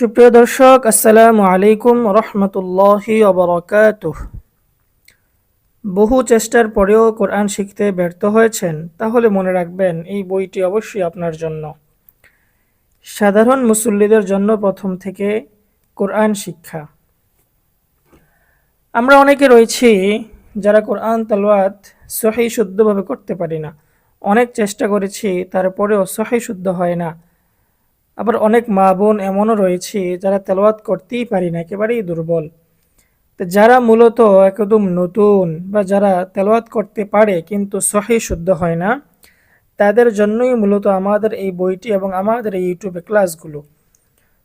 সুপ্রিয় দর্শক, আসসালামু আলাইকুম রহমতুল্লাহি অবরকাতুহ বহু চেষ্টার পরেও কোরআন শিখতে ব্যর্থ হয়েছেন, তাহলে মনে রাখবেন এই বইটি অবশ্যই আপনার জন্য। সাধারণ মুসল্লিদের জন্য প্রথম থেকে কোরআন শিক্ষা। আমরা অনেকে রয়েছি যারা কোরআন তালওয়াত সহি শুদ্ধভাবে করতে পারি না। অনেক চেষ্টা করেছি, তারপরেও সহি শুদ্ধ হয় না। আবার অনেক মা বোন এমনও রয়েছে যারা তেলাওয়াত করতেই পারি না, একেবারেই দুর্বল। তো যারা মূলত একদম নতুন বা যারা তেলাওয়াত করতে পারে কিন্তু সহি শুদ্ধ হয় না, তাদের জন্যই মূলত আমাদের এই বইটি এবং আমাদের এই ইউটিউবে ক্লাসগুলো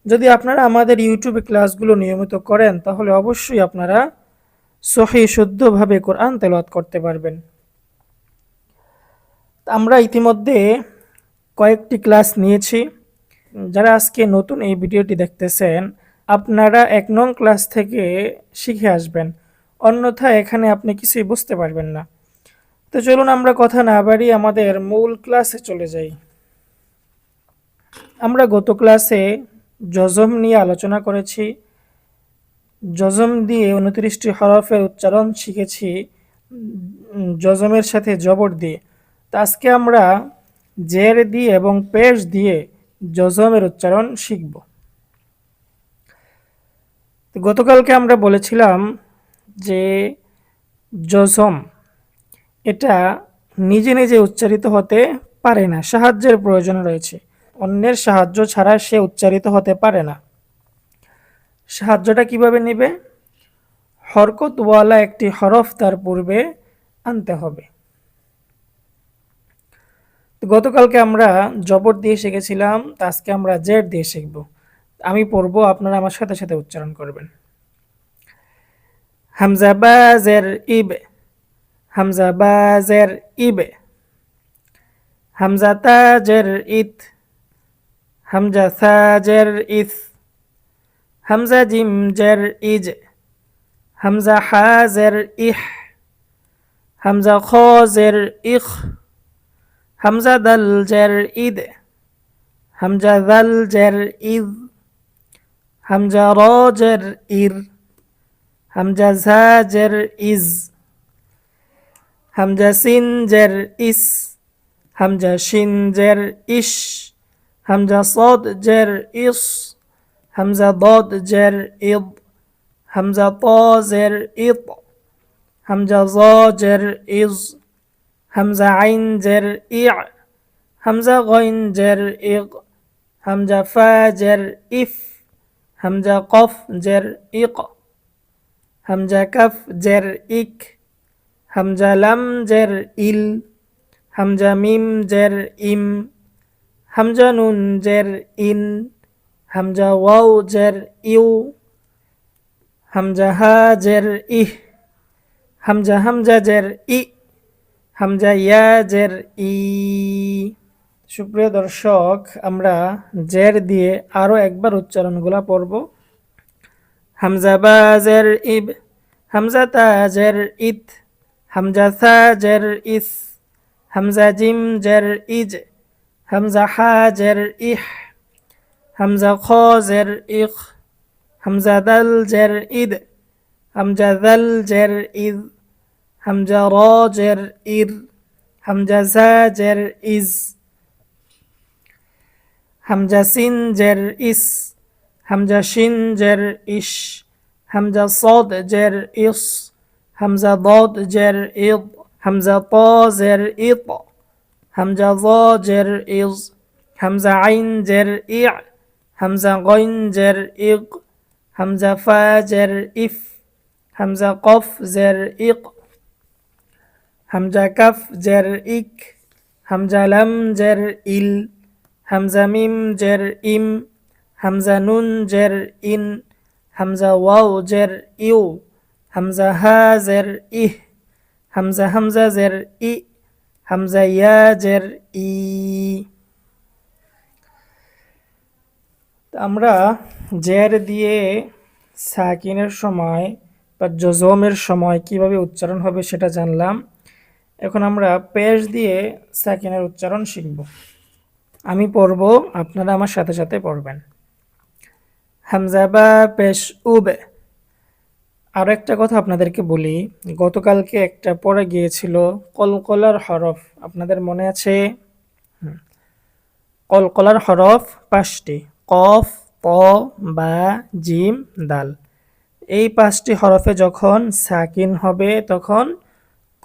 যদি আপনারা আমাদের ইউটিউবে ক্লাসগুলো নিয়মিত করেন, তাহলে অবশ্যই আপনারা সহি শুদ্ধভাবে কোরআন তেলাওয়াত করতে পারবেন। আমরা ইতিমধ্যে কয়েকটি ক্লাস নিয়েছি। যারা আজকে নতুন এই ভিডিওটি দেখতেছেন, আপনারা এক নং ক্লাস থেকে শিখে আসবেন। অন্যথা এখানে আপনি কিছুই বুঝতে পারবেন না। তো চলুন আমরা কথা না বাড়ি আমাদের মূল ক্লাসে চলে যাই। আমরা গত ক্লাসে জজম নিয়ে আলোচনা করেছি। জজম দিয়ে উনত্রিশটি হরফের উচ্চারণ শিখেছি জজমের সাথে জবর দিয়ে। তো আজকে আমরা জের দিয়ে এবং পেশ দিয়ে জজমের উচ্চারণ শিখব গতকালকে আমরা বলেছিলাম যে জজম এটা নিজে নিজে উচ্চারিত হতে পারে না, সাহায্যের প্রয়োজন রয়েছে। অন্যের সাহায্য ছাড়া সে উচ্চারিত হতে পারে না। সাহায্যটা কীভাবে নেবে? হরকতওয়ালা একটি হরফ তার পূর্বে আনতে হবে। গতকালকে আমরা জবর দিয়ে শিখেছিলাম আজকে আমরা জেড দিয়ে শিখব। আমি পড়ব, আপনারা আমার সাথে সাথে উচ্চারণ করবেন। হামজা বাজের ইবে বাজের ইবে, হামজা তাজের ইত, হামজা সাজের ইস, হামজা জিম জের ইজ, হামজা হাজের ইহ, হামজা খজের ইখ। حمزة دل جر إذ. حمزة دل جر إذ. حمزة را جر إر. حمزة زا جر إز. حمزة سين جر إس. حمزة شين جر إش. حمزة صاد جر إص. حمزة ضاد جر إض. حمزة طا جر إط. حمزة زا جر إز. হামজা আইন জের ই হামজা গইন জের ইগ, হামজা ফা জের ইফ, হামজা কফ জের ইক, হামজা কফ জের ইক, হামজা লাম জের ইল, হামজা মিম জের ইম, হামজা নুন জের ইন, হামজা ওয়াও জের ইউ, হামজা হা জের ইহ, হামজা হামজা জের ই হামজা ইয়াজের ই। সুপ্রিয় দর্শক, আমরা জের দিয়ে আরও একবার উচ্চারণগুলো পড়ব। হামজা বাজের ইব, হামজা তাজের ইত, হামজা সাজের ইস, হামজা জিম জের ইজ, হামজা হাজের ইহ, হামজা খজের ইখ, হামজা দাল জের ইদ, হামজা দাল জের ইদ। همجا راجر إر همجا زا إز همجا سينجر إس همجا شينجر إش همجا صاد جر إص همزة ضاد جر إض همزة طا زر إط همزة ظا جر إز همزة عين جر إع همزة غين جر إق همزة فا جر إف همزة قف زر إق. হামজা কাফ জের ইক, হামজা লাম জের ইল, হামজা মিম জের ইম, হামজা নুন জের ইন, হামজা ওয়াও জের ইউ, হামজা হা জের ইহ, হামজা হামজা জের ই, হামজা ইয়া জের ই। আমরা জের দিয়ে সাকিনের সময় বা জজমের সময় কীভাবে উচ্চারণ হবে সেটা জানলাম। এখন আমরা পেশ দিয়ে সাকিনের উচ্চারণ শিখব। আমি পড়ব, আপনারা আমার সাথে সাথে পড়বেন। হামজা বা পেশ উবে। আরও একটা কথা আপনাদেরকে বলি, গতকালকে একটা পড়ে গিয়েছিল, কলকলার হরফ, আপনাদের মনে আছে? কলকলার হরফ পাঁচটি, কফ, প, বা, জিম, দাল। এই পাঁচটি হরফে যখন সাকিন হবে, তখন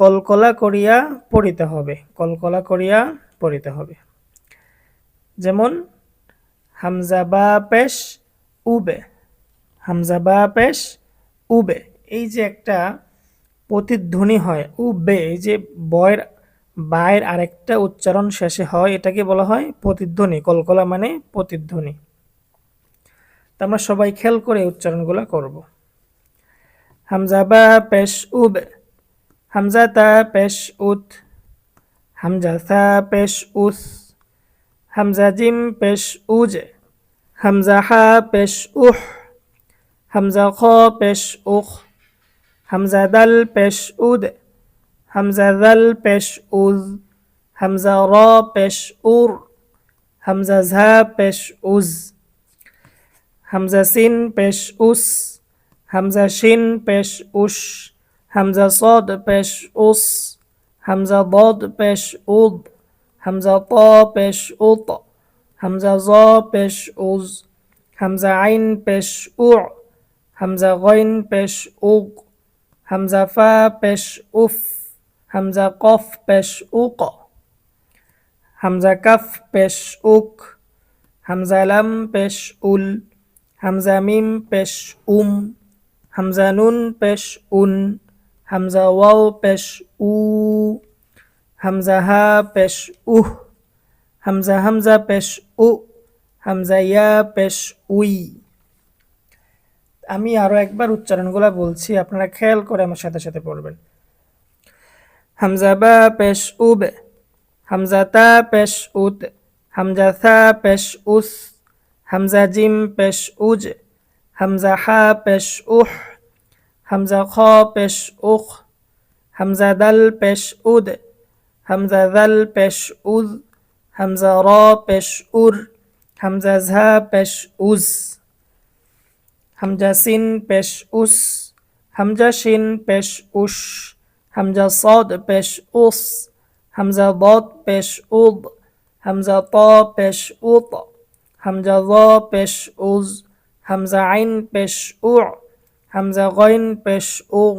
কলকলা করিয়া পড়িতে হবে, কলকলা করিয়া পড়িতে হবে। যেমন, হামজা বা পেশ উবে, হামজা বা পেশ উবে, এই যে একটা প্রতিধ্বনি হয়, উবে, এই যে বয়ের, বায়ের আরেকটা উচ্চারণ শেষে হয়, এটাকে বলা হয় প্রতিধ্বনি, কলকলা মানে প্রতিধ্বনি। তো আমরা সবাই খেয়াল করে উচ্চারণগুলো করব। হামজা বা পেশ উবে হামজা তা পেশ উত হামজা সা পেশ উস হামজা জিম পেশ উজে হামজা হা পেশ উহ হামজা খ পেশ উখ হামজা দাল পেশ উদ হামজা দাল পেশ উজ হামজা র পেশ উর হামজা ঝা পেশ উজ হামজা সিন পেশ উস হামজা শিন পেশ উশ همزه صاد بش أص همزه ضاد بش أض همزه طا بش أط همزه زا بش أز همزه عين بش اوع همزه غين بش اوق همزه فا بش أف همزه قاف بش اوقا همزه کف بش اوک همزه لم بش اول همزه ميم بش أم همزه نون بش أن. হামজা ওয়াও পেশ উ হামজা হা পেশ উহ হামজা হামজা পেশ উ হামজা ইয়া পেশ উই আমি আরও একবার উচ্চারণগুলো বলছি, আপনারা খেয়াল করে আমার সাথে সাথে পড়বেন। হামজা বা পেশ উবে হামজা তা পেশ উত হামজা থা পেশ উস হামজা জিম পেশ উজ হামজা হা পেশ উহ همزه خا پیش اخ همزه دل پیش اود همزه ذل پیش اود همزه را پیش اور همزه زه پیش اوز همزه سین پیش اوس همزه شین پش اوش همزه صاد پیش اوس همزه ضاد پیش اوض همزه طا پش اوط همزه ضا پیش اوز همزه عین پیش اوع. হামজা গইন পেশ উগ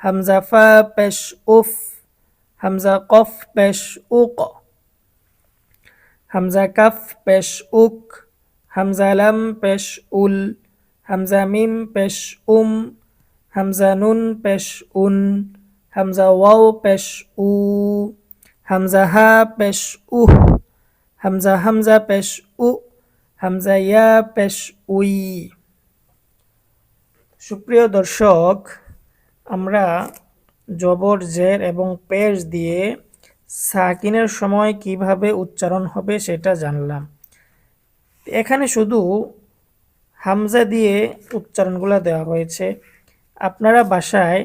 হামজা ফা পেশ উফ হামজা কফ পেশ উক হামজা কাফ পেশ উক হামজা লাম পেশ উল হামজা মিম পেশ উম হামজা নুন পেশ উন হামজা ওয়াও পেশ উ হামজা হা পেশ উহ হামজা হামজা পেশ উ হামজা ইয়া পেশ উই সুপ্রিয় দর্শক, আমরা জবর জের এবং পেশ দিয়ে সাকিনের সময় কীভাবে উচ্চারণ হবে সেটা জানলাম। এখানে শুধু হামজা দিয়ে উচ্চারণগুলো দেওয়া হয়েছে। আপনারা বাসায়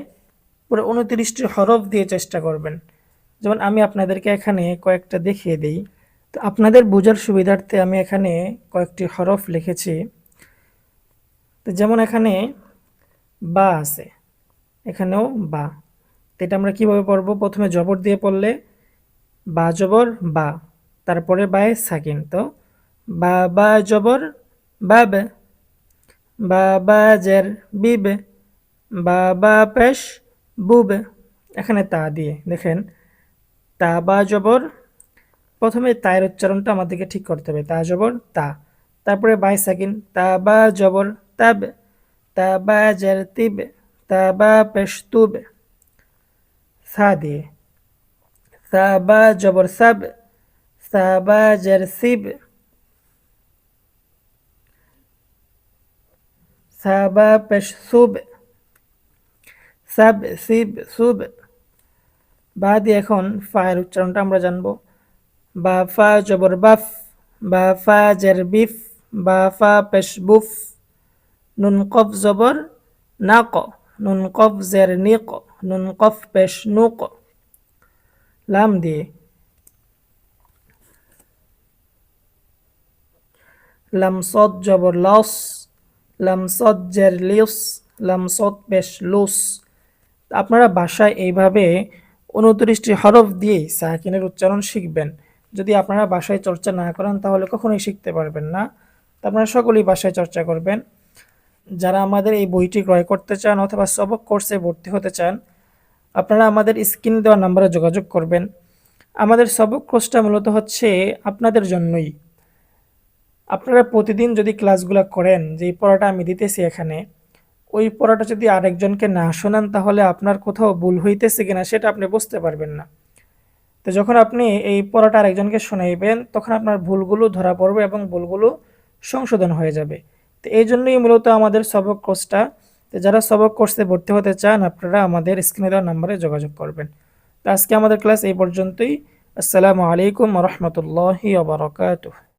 পুরো উনত্রিশটি হরফ দিয়ে চেষ্টা করবেন। যেমন আমি আপনাদেরকে এখানে কয়েকটা দেখিয়ে দিই। তো আপনাদের বোঝার সুবিধার্থে আমি এখানে কয়েকটি হরফ লিখেছি। তো যেমন এখানে বা আছে। এখানেও বা। এটা আমরা কীভাবে পড়ব? প্রথমে জবর দিয়ে পড়লে বা জবর বা, তারপরে বায়ে সাকিন। তো বা বা জবর বাবে বা। বা জের বিবে বা। বা পেশ বুবে এখানে তা দিয়ে, দেখেন। তা, বা, জবর। প্রথমে তায়ের উচ্চারণটা আমাদেরকে ঠিক করতে হবে। তা, জবর, তা। তারপরে বাই সাকিন, তা, বা, জবর তাব বা জের তিবে তা বা পেশ তুবে সা দিয়ে সা বা জবর সাব সিব, সাবা। বা দিয়ে এখন ফায়ের উচ্চারণটা আমরা জানব। বা ফা জবর বাফ বা ফা জের বিফ বা ফা পেশ বুফ নুন কফ জবর না ক নুন কফ জের নিক নুন কফ পেশ নুক লাম দিয়ে লাম সদ জবর লস লাম সদ জের লিউস লাম সদ পেশ লুস আপনারা বাসায় এইভাবে উনত্রিশটি হরফ দিয়েই সাকিনের উচ্চারণ শিখবেন যদি আপনারা বাসায় চর্চা না করেন তাহলে কখনোই শিখতে পারবেন না আপনারা সকলেই বাসায় চর্চা করবেন যারা আমাদের এই বইটি ক্রয় করতে চান অথবা সবক কোর্সে ভর্তি হতে চান, আপনারা আমাদের স্ক্রিন দেওয়া নাম্বারে যোগাযোগ করবেন। আমাদের সবক কোর্সটা মূলত হচ্ছে আপনাদের জন্যই। আপনারা প্রতিদিন যদি ক্লাসগুলো করেন যে এই পড়াটা আমি দিতেছি এখানে, ওই পড়াটা যদি আরেকজনকে না শোনান, তাহলে আপনার কোথাও ভুল হইতেছে কিনা সেটা আপনি বুঝতে পারবেন না। তো যখন আপনি এই পড়াটা আরেকজনকে শোনাইবেন, তখন আপনার ভুলগুলো ধরা পড়বে এবং ভুলগুলো সংশোধন হয়ে যাবে। তো এই জন্যই মূলত আমাদের সবক কোর্সটা তো যারা সবক কোর্সে ভর্তি হতে চান, আপনারা আমাদের স্ক্রিনে দেওয়া নাম্বারে যোগাযোগ করবেন। তো আজকে আমাদের ক্লাস এই পর্যন্তই। আসসালামু আলাইকুম রহমতুল্লাহি ওবরাকাতুহ